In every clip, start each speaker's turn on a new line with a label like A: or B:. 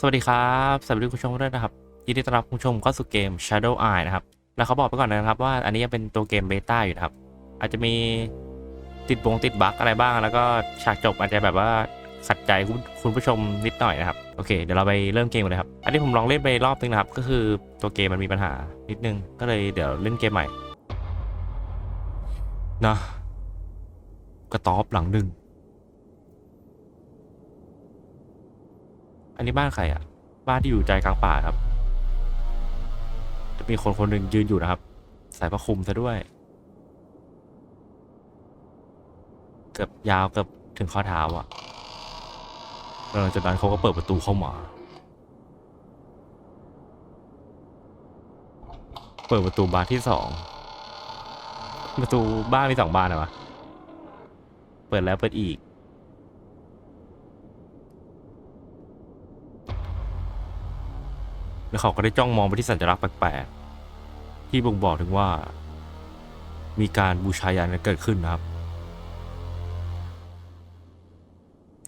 A: สวัสดีครับสวัสดีคุณผู้ชมด้วยนะครับยินดีต้อนรับคุณผู้ชมเข้าสู่เกม Shadow Eye นะครับ แล้วเขาบอกไปก่อนนะครับว่าอันนี้ยังเป็นตัวเกมเบต้าอยู่นะครับ อาจจะมีติดบงติดบั๊กอะไรบ้าง แล้วก็ฉากจบอาจจะแบบว่าขัดใจคุณคุณผู้ชมนิดหน่อยนะครับโอเคเดี๋ยวเราไปเริ่มเกมกันเลยครับ อันนี้ผมลองเล่นไปรอบนึงนะครับ ก็คือตัวเกมมันมีปัญหานิดนึงก็เลยเดี๋ยวเล่นเกมใหม่นะกระต๊อบหลังหนึ่ง อันนี้บ้านใครอะบ้านที่อยู่ใจกลางป่าครับ จะมีคนคนหนึ่งยืนอยู่นะครับ ใส่ผ้าคลุมซะด้วย เกือบยาวเกือบถึงข้อเท้าอะแล้วหลังจากนั้นเขาก็เปิดประตูเข้ามา เปิดประตูบานที่สอง ประตูบ้านมีสองบานเหรอวะ เปิดแล้วเปิดอีก แล้วเขาก็ได้จ้องมองไปที่สัญลักษณ์แปลกๆ ที่บ่งบอกถึงว่า มีการบูชายันเกิดขึ้นนะครับ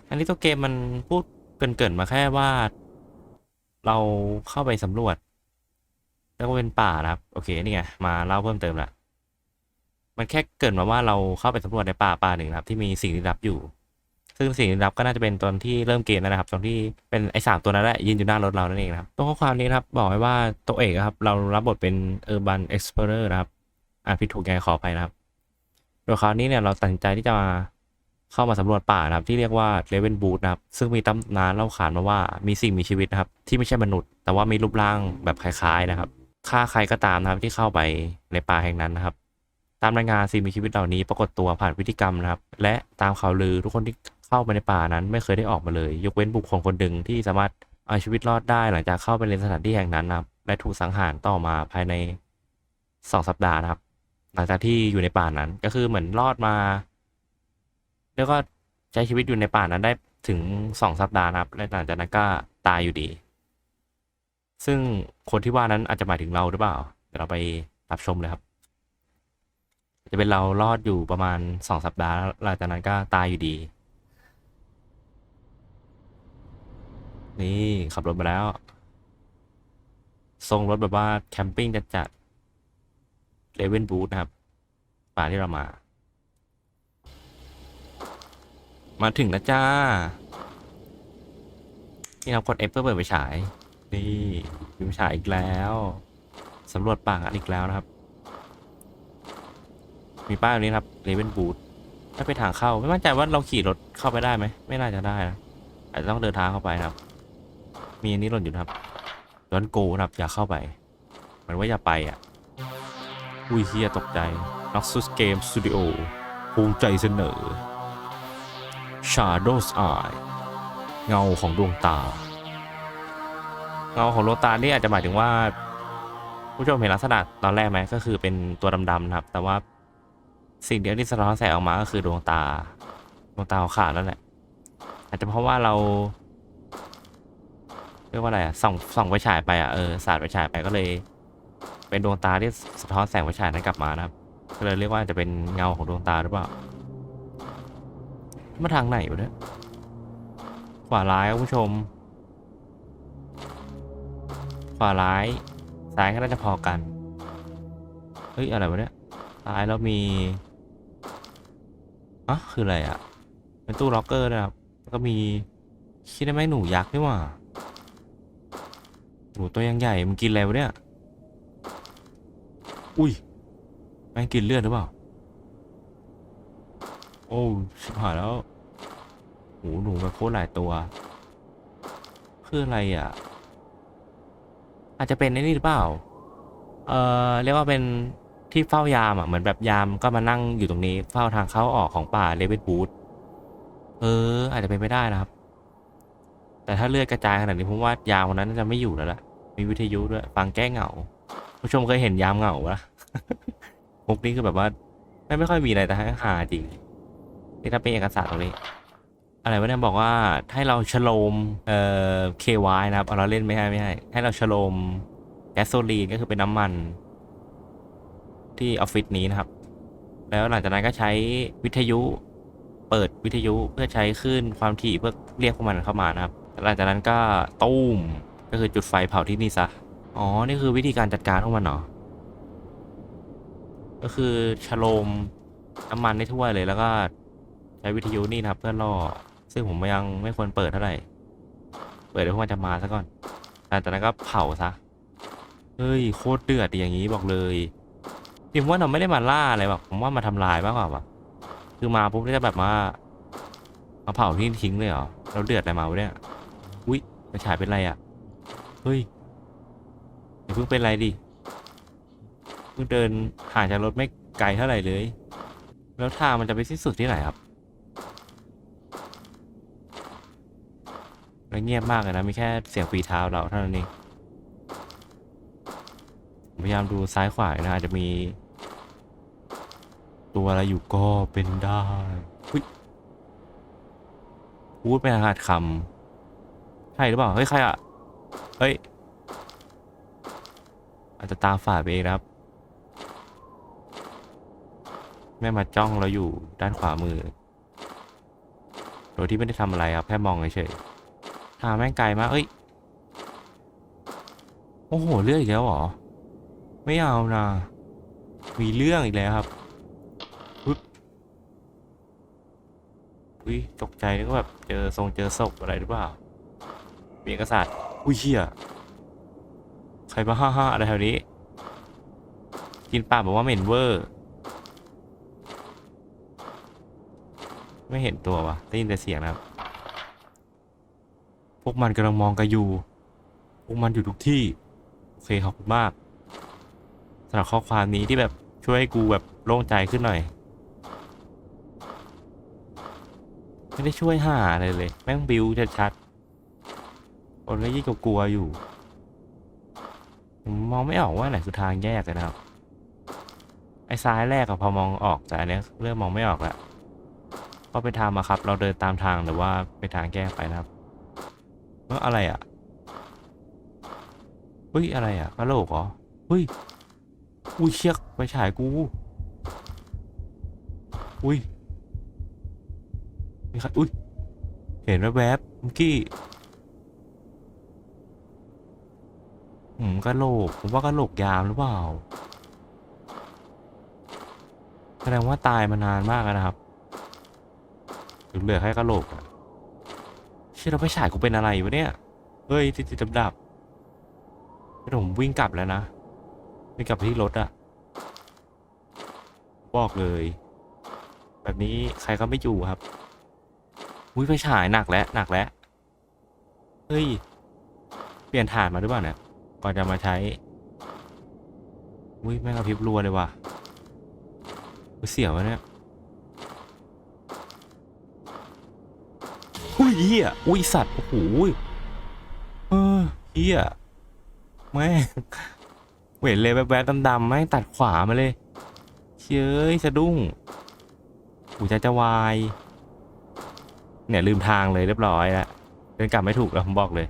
A: อันนี้ตัวเกมมันพูดเกินๆมาแค่ว่า เราเข้าไปสำรวจ แล้วก็เป็นป่านะครับ โอเคนี่ไงมาเล่าเพิ่มเติมละมันแค่เกินมาว่าเราเข้าไปสำรวจในป่าป่าหนึ่งนะครับ ที่มีสิ่งลี้ลับอยู่ ซึ่งสิ่งลี้ลับก็น่าจะเป็นตอนที่เริ่มเกมนั่นะครับตอนที่เป็นไอ้สามตัวนั้นแหละยืนอยู่หน้ารถเรานั่นเองนะครับตัวข้อความนี้ครับบอกไว้ว่าตัวเอกครับเรารับบทเป็น Urban Explorer นะครับอ่านผิดถูกยังไงขออภัยนะครับโดยคราวนี้เนี่ยเราตัดสินใจที่จะมาเข้ามาสำรวจป่านะครับที่เรียกว่าเลเวนบูธนะครับซึ่งมีตำนานเล่าขานมาว่ามีสิ่งมีชีวิตนะครับที่ไม่ใช่มนุษย์ แต่ว่ามีรูปร่างแบบคล้ายๆนะครับฆ่าใครก็ตามนะครับที่เข้าไปในป่าแห่งนั้นนะครับ ตามรายงานสิ่งมีชีวิตเหล่านี้ปรากฏตัวผ่านพฤติกรรมนะครับ และตามข่าวลือทุกคนที่ เข้าไปในป่านั้นไม่เคยได้ออกมาเลย ยกเว้นบุคคลคนหนึ่งที่สามารถเอาชีวิตรอดได้หลังจากเข้าไปในสถานที่แห่งนั้นนะครับและถูกสังหารต่อมาภายในสองสัปดาห์นะครับ หลังจากที่อยู่ในป่านั้นก็คือเหมือนรอดมา แล้วก็ใช้ชีวิตอยู่ในป่านั้นได้ถึงสองสัปดาห์นะครับและหลังจากนั้นก็ตายอยู่ดี ซึ่งคนที่ว่านั้นอาจจะหมายถึงเราหรือเปล่าเดี๋ยวเราไปรับชมเลยครับ จะเป็นเรารอดอยู่ประมาณสองสัปดาห์หลังจากนั้นก็ตายอยู่ดี นี่ขับรถมาแล้ว ทรงรถแบบว่าแคมปิ้งจัดจัดเลเวนบูธนะครับ ป่าที่เรามา มาถึงแล้วจ้า นี่เรากด F เพื่อเปิดไฟฉาย นี่มีไฟฉายอีกแล้วสำรวจป่ากันอีกแล้วนะครับ มีป้ายนี้ครับเลเวนบูธถ้าไปทางเข้า ไม่มั่นใจว่าเราขี่รถเข้าไปได้ไหม ไม่น่าจะได้นะ อาจจะต้องเดินทางเข้าไปนะครับ มีอันนี้หล่นอยู่นะครับย้อนโกนะครับ อย่าเข้าไปเหมือนว่าอย่าไปอะ อุ้ยเฮียตกใจ Noxus Game Studio ภูมิใจเสนอ Shadow's Eye เงาของดวงตา เงาของดวงตานี่อาจจะหมายถึงว่า ผู้ชมเห็นลักษณะตอนแรกไหมก็คือเป็นตัวดำๆนะครับ แต่ว่าสิ่งเดียวที่สะท้อนแสงออกมาก็คือดวงตา ดวงตาขาวๆนั่นแหละ อาจจะเพราะว่าเรา เรียกว่าอะไรอะส่องส่องไฟฉายไปอะเออสาดไฟฉายไปก็เลย เป็นดวงตาที่สะท้อนแสงไฟฉายนั้นกลับมานะครับก็เลยเรียกว่าจะเป็นเงาของดวงตาหรือเปล่ามาทางไหนวะเนี่ยขวาร้ายครับผู้ชม ขวาร้ายซ้ายก็น่าจะพอกันเฮ้ยอะไรวะเนี่ยซ้ายแล้วมีอะคืออะไรอะเป็นตู้ล็อกเกอร์นะครับแล้วก็มีคิดได้ไหมหนูยักษ์นี่หว่า หนูตัวยังใหญ่ มันกินอะไรวะเนี่ย อุ้ยแม่งกินเลือดหรือเปล่า โอ้ชิบหายแล้วโหหนูแบบโคตรหลายตัวคืออะไรอะ อาจจะเป็นไอ้นี่หรือเปล่า เอ่อ เรียกว่าเป็นที่เฝ้ายามอะ เหมือนแบบยามก็มานั่งอยู่ตรงนี้ เฝ้าทางเข้าออกของป่าเลเวลบูธเออ อาจจะเป็นไม่ได้นะครับ แต่ถ้าเลือดกระจายขนาดนี้ผมว่ายามคนนั้นจะไม่อยู่แล้วล่ะ มีวิทยุด้วยฟังแก้เหงา ผู้ชมเคยเห็นยามเหงาปะมุกนี้คือแบบว่า ไม่ไม่ค่อยมีอะไรแต่ให้หาจริงนี่ถ้าเป็นเอกสารตรงนี้ อะไรวะเนี่ยบอกว่าให้เราฉโลมเอ่อ KY นะครับเอาเราเล่นไม่ให้ไม่ให้ให้เราฉโลมแก๊สโซลีนก็คือเป็นน้ำมัน ที่ออฟฟิศนี้นะครับ แล้วหลังจากนั้นก็ใช้วิทยุเปิดวิทยุเพื่อใช้คลื่นความถี่เพื่อเรียกพวกมันเข้ามานะครับ หลังจากนั้นก็ตุ้ม ก็คือจุดไฟเผาที่นี่ซะ อ๋อ นี่คือวิธีการจัดการของมันเหรอ ก็คือชโลมน้ำมันให้ทั่วเลยแล้วก็ใช้วิทยุนี่นะครับ เพื่อล่อ ซึ่งผมยังไม่ควรเปิดเท่าไหร่ เปิดเดี๋ยวพวกมันจะมาซะก่อนหลังจากนั้นก็เผาซะ เฮ้ยโคตรเดือดอย่างนี้บอกเลยพิมว่าเราไม่ได้มาล่าอะไรแบบผมว่ามาทำลายมากกว่าปะคือมาปุ๊บนี่จะแบบมามาเผาที่ทิ้งเลยเหรอ เราเดือดอะไรมาวะเนี่ย อุ้ยไปฉายเป็นไรอะ เฮ้ยอย่าเพิ่งเป็นไรดิเพิ่งเดินห่างจากรถไม่ไกลเท่าไหร่เลย แล้วทางมันจะไปสิ้นสุดที่ไหนครับแล้วเงียบมากเลยนะ มีแค่เสียงฝีเท้าเราเท่านั้นเองพยายามดูซ้ายขวานะอาจจะมี ตัวอะไรอยู่ก็เป็นได้อุ๊ยพูดเป็นอาหารคำใช่หรือเปล่า เฮ้ย ใครอะ เฮ้ย อาจจะตาฝายไปเองนะครับ แม่มาจ้องเราอยู่ด้านขวามือ โดยที่ไม่ได้ทำอะไรครับ แค่มองเฉยๆทาแม่งไกลมากเอ้ย โอ้โห เลือดอีกแล้วเหรอ ไม่เอานะมีเรื่องอีกแล้วครับปึ๊บอุ้ยตกใจนึกว่าแบบเจอทรงเจอศพอะไรหรือเปล่ามีเอกสาร อุ้ยเฮียใครมาฮ่าฮ่าอะไรแถวนี้ กินปลาบอกว่าเหม็นเวอร์ ไม่เห็นตัววะได้ยินแต่เสียงนะครับ พวกมันกำลังมองกันอยู่ พวกมันอยู่ทุกที่ โอเคขอบคุณมากสำหรับข้อความนี้ที่แบบช่วยให้กูแบบโล่งใจขึ้นหน่อย ไม่ได้ช่วยหาอะไรเลย แม่งบิวชัดๆ คนก็ยิ่งกลัวอยู่ผมมองไม่ออกว่าไหนคือทางแยกนะครับ ไอ้ซ้ายแรกอะพอมองออกแต่อันเนี้ยเริ่มมองไม่ออกแล้วเพราะเป็นทางมาครับ เราเดินตามทางหรือว่าเป็นทางแก้ไปนะครับเอออะไรอะเฮ้ยอะไรอะกระโหลกเหรอเฮ้ยอุ้ยเชือกไปฉายกูอุ้ยมีใครอุ้ยเห็นแวบๆเมื่อกี้ อืมกระโหลกผมว่ากระโหลกยามหรือเปล่าแสดงว่าตายมานานมากนะครับหรือเหลือแค่กระโหลกอะเชื่อเราไปฉายกูเป็นอะไรวะเนี่ย เฮ้ยติดติดดับดับๆเดี๋ยวผมวิ่งกลับแล้วนะไม่กลับไปที่รถอะบอกเลย แบบนี้ใครก็ไม่อยู่ครับอุ้ยไฟฉายหนักแล้วหนักแล้ว เฮ้ย เปลี่ยนฐานมาหรือเปล่าเนี่ย ก่อนจะมาใช้ อุ้ยแม่งกระพริบรัวเลยว่ะเสียวะเนี่ยอุ้ยเหี้ยอุ้ยสัตว์ โอ้โหเออเหี้ยแม่งเห็นเลยแวบๆดำๆแม่งตัดขวามาเลยเชยสะดุ้งหูใจจะวาย เนี่ยลืมทางเลยเรียบร้อยแล้วเดินกลับไม่ถูกแล้วผมบอกเลย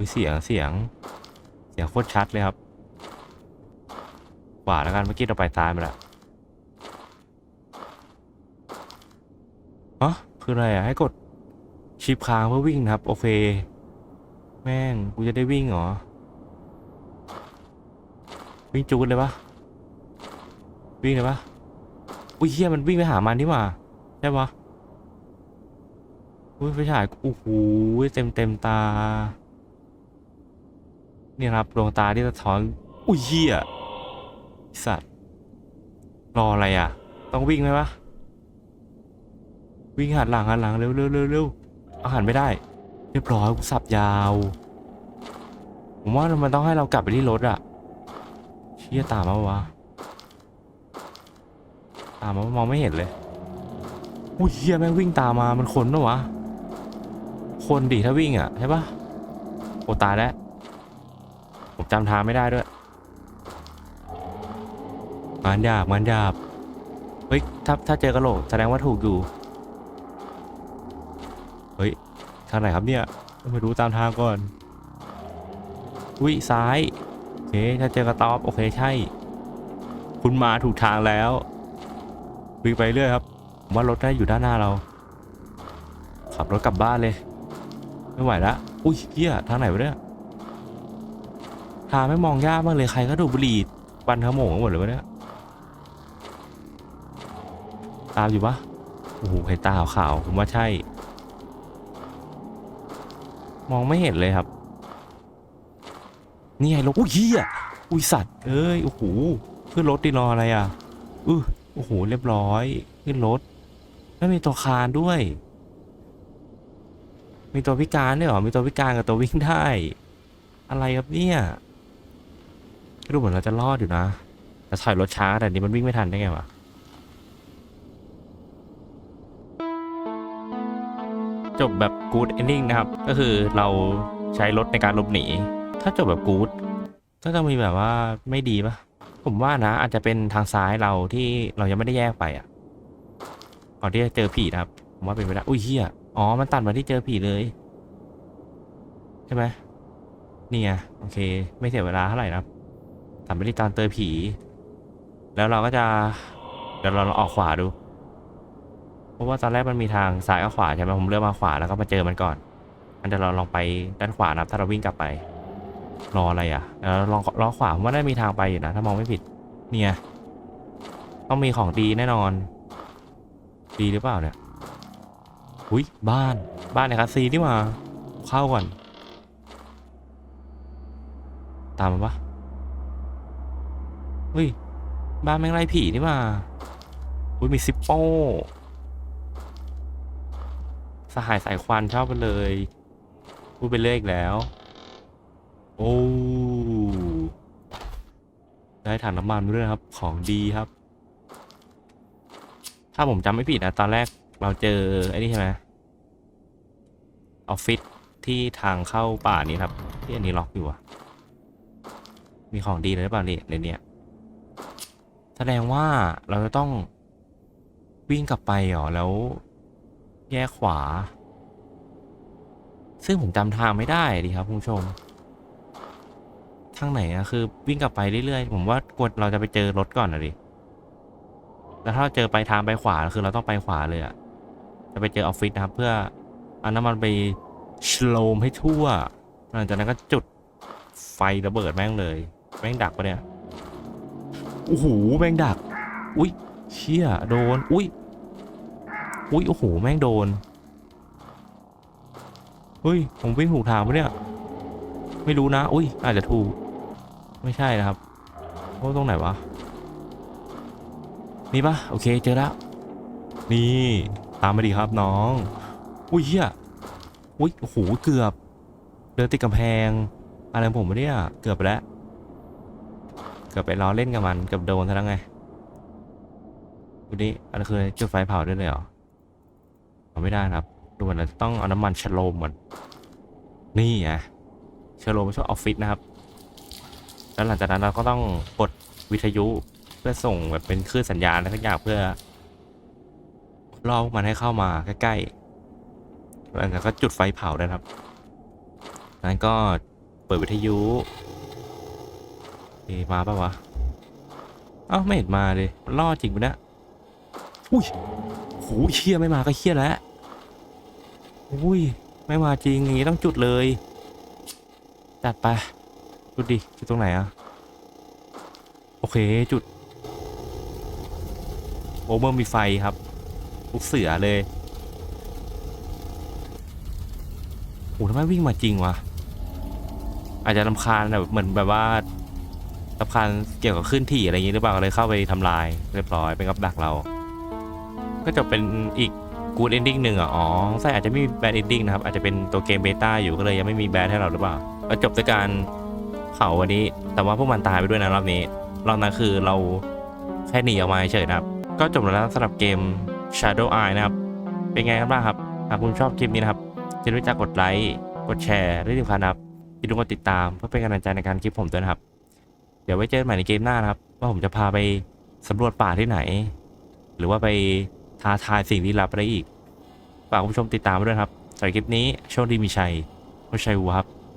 A: อุ๊ยเสียงเสียง เสียงโคตรชัดเลยครับขวาแล้วกันเมื่อกี้เราไปซ้ายมาแล้วอ๋อคืออะไรอะให้กดชิปค้างเพื่อวิ่งนะครับ โอเค แม่งกูจะได้วิ่งเหรอ วิ่งจูดเลยปะวิ่งเลยปะอุ้ยเฮียมันวิ่งไปหามันนี่หว่าใช่ปะอุ้ยไฟฉายโอ้โหเต็มเต็มตา นี่ครับดวงตาที่สะท้อนอุ้ยเฮียสัตว์รออะไรอะ ต้องวิ่งไหมวะวิ่งหันหลังหันหลังเร็วเร็วเร็วเร็วเอาหันไม่ได้ เรียบร้อยกูสับยาว ผมว่ามันต้องให้เรากลับไปที่รถอะเชี่ยตามมาวะตามมามองไม่เห็นเลยอุ้ยเฮียแม่งวิ่งตามมามันคนปะวะ คนดิถ้าวิ่งอะใช่ปะโอตายแล้ว ผมจำทางไม่ได้ด้วยมันหยาบมันหยาบเฮ้ยถ้าถ้าเจอกระโหลกแสดงว่าถูกอยู่เฮ้ยทางไหนครับเนี่ยต้องไปดูตามทางก่อนอุ้ยซ้ายโอเคถ้าเจอกระต๊อบโอเคใช่ คุณมาถูกทางแล้ววิ่งไปเรื่อยครับว่ารถได้อยู่ด้านหน้าเรา ขับรถกลับบ้านเลย ไม่ไหวละอุ้ยเฮียทางไหนวะเนี่ย ทางไม่มองยากมากเลยใครก็ดูบุหรี่ปันขโมงกันหมดเลยวะเนี่ยตามอยู่ปะโอ้โหเห็นตาขาวๆผมว่าใช่ มองไม่เห็นเลยครับ นี่ไงรถอุ้ยเฮียอุ้ยสัตว์เอ้ยโอ้โหขึ้นรถดีรออะไรอะอือโอ้โหเรียบร้อย ขึ้นรถไม่มีตัวคานด้วย มีตัวพิการด้วยหรอมีตัวพิการกับตัววิ่งได้ อะไรครับเนี่ย ดูเหมือนเราจะรอดอยู่นะ แต่ถอยรถช้าแต่นี้มันวิ่งไม่ทันได้ไงวะจบแบบ good ending นะครับ ก็คือเราใช้รถในการหลบหนี ถ้าจบแบบ good ก็จะมีแบบว่าไม่ดีปะผมว่านะ อาจจะเป็นทางซ้ายเราที่เรายังไม่ได้แยกไปอะก่อนที่จะเจอผีนะครับ ผมว่าเป็นไปได้อุ้ยเฮียอ๋อ มันตัดมาที่เจอผีเลย ใช่ไหมนี่ไงโอเค ไม่เสียเวลาเท่าไหร่นะครับ ตัดไปที่ตอนเจอผี แล้วเราก็จะ เดี๋ยวเราลองออกขวาดู เพราะว่าตอนแรกมันมีทางซ้ายกับขวาใช่ไหมผมเลือกมาขวาแล้วก็มาเจอมันก่อนอันเดี๋ยวเราลองไปด้านขวานะถ้าเราวิ่งกลับไป รออะไรอะเดี๋ยวเราลองล้อขวาผมว่าได้มีทางไปอยู่นะ ถ้ามองไม่ผิด เนี่ย ต้องมีของดีแน่นอน ดีหรือเปล่าเนี่ยอุ้ยบ้านบ้านในคาซีนี่หว่าเข้าก่อน ตามมาปะ เฮ้ย บ้านแม่งไล่ผีนี่หว่าอุ้ยมีซิปโป้ สหายสายควันชอบไปเลย พูดไปเรื่อยอีกแล้ว โอ้ ได้ถังน้ำมันด้วยครับ ของดีครับ ถ้าผมจำไม่ผิดนะตอนแรกเราเจอ ไอ้นี่ใช่ไหมออฟฟิศที่ทางเข้าป่านี้ครับ ที่อันนี้ล็อกอยู่อะมีของดีเลยหรือเปล่านี่ในเนี้ย แสดงว่าเราจะต้องวิ่งกลับไปเหรอ แล้วแยกขวา ซึ่งผมจำทางไม่ได้ดีครับคุณผู้ชม ทางไหนอะคือวิ่งกลับไปเรื่อยๆ ผมว่ากดเราจะไปเจอรถก่อนนะดิ แล้วถ้าเราเจอไปทางไปขวาคือเราต้องไปขวาเลยอะจะไปเจอออฟฟิศนะครับ เพื่อเอาน้ำมันไปชโลมให้ทั่วหลังจากนั้นก็จุดไฟระเบิดแม่งเลย แม่งดักปะเนี่ย โอ้โหแม่งดัก อุ้ยเชี่ยโดน อุ้ยอุ้ยโอ้โหแม่งโดนเฮ้ยผมวิ่งถูกทางปะเนี่ย ไม่รู้นะ อุ้ยอาจจะถูก ไม่ใช่นะครับโอ้ตรงไหนวะนี่ปะโอเคเจอแล้วนี่ตามมาดีครับน้อง อุ้ยเฮียอุ้ยโอ้โหเกือบ เดินติดกำแพง อะไรผมวะเนี่ยเกือบไปแล้ว เกือบไปล้อเล่นกับมันเกือบโดนซะแล้วไงดูนี่อันนนคือจุดไฟเผาด้วยเลยเหรอเอาไม่ได้ครับดูเหมือนเราจะต้องเอาน้ำมันชโลมก่อนนี่ไงชโลมช่วยออฟฟิศนะครับ แล้วหลังจากนั้นเราก็ต้องกดวิทยุเพื่อส่งแบบเป็นคลื่นสัญญาณอะไรสักอย่างเพื่อล่อมันให้เข้ามาใกล้ๆแล้วก็จุดไฟเผาได้ครับนั้นก็เปิดวิทยุ มาปะวะ เอ้าไม่เห็นมาเลยล่อจริงปะเนี่ยอุ้ยโหเชี่ยไม่มาก็เชี่ยแล้วอุ้ยไม่มาจริงอย่างงี้ต้องจุดเลย จัดไปจุดดิจุดตรงไหนอะโอเคจุดโอเบอร์มีไฟครับลูกเสือเลยโอ้ทำไมวิ่งมาจริงวะอาจจะลำคาญแบบเหมือนแบบว่า ลำคาญเกี่ยวกับขึ้นที่อะไรอย่างงี้หรือเปล่าเลยเข้าไปทำลายเรียบร้อยเป็นกับดักเรา ก็จะเป็นอีกกูดเอนดิ้งหนึ่งอะอ๋อใช่อาจจะไม่มีแบดเอนดิ้งนะครับ อาจจะเป็นตัวเกมเบต้าอยู่ก็เลยยังไม่มีแบดให้เราหรือเปล่าแล้วจบด้วยการเผาวันนี้ แต่ว่าพวกมันตายไปด้วยนะรอบนี้รอบนั้นคือเราแค่หนีออกมาเฉยนะครับ ก็จบแล้วสำหรับเกม Shadow Eye นะครับ เป็นไงกันบ้างครับหากคุณชอบคลิปนี้นะครับจะรู้จักกดไลค์กดแชร์และที่สำคัญนครับอย่าลืมกดติดตามเพื่อเป็นกำลังใจในการคลิปผมด้วยนะครับ เดี๋ยวไว้เจอกันใหม่ในเกมหน้านะครับ ว่าผมจะพาไปสำรวจป่าที่ไหน หรือว่าไปท้าทายสิ่งลี้ลับอะไรอีกฝากคุณผู้ชมติดตามด้วยครับสำหรับคลิปนี้โชคดีมีชัยโชชัยวูครับ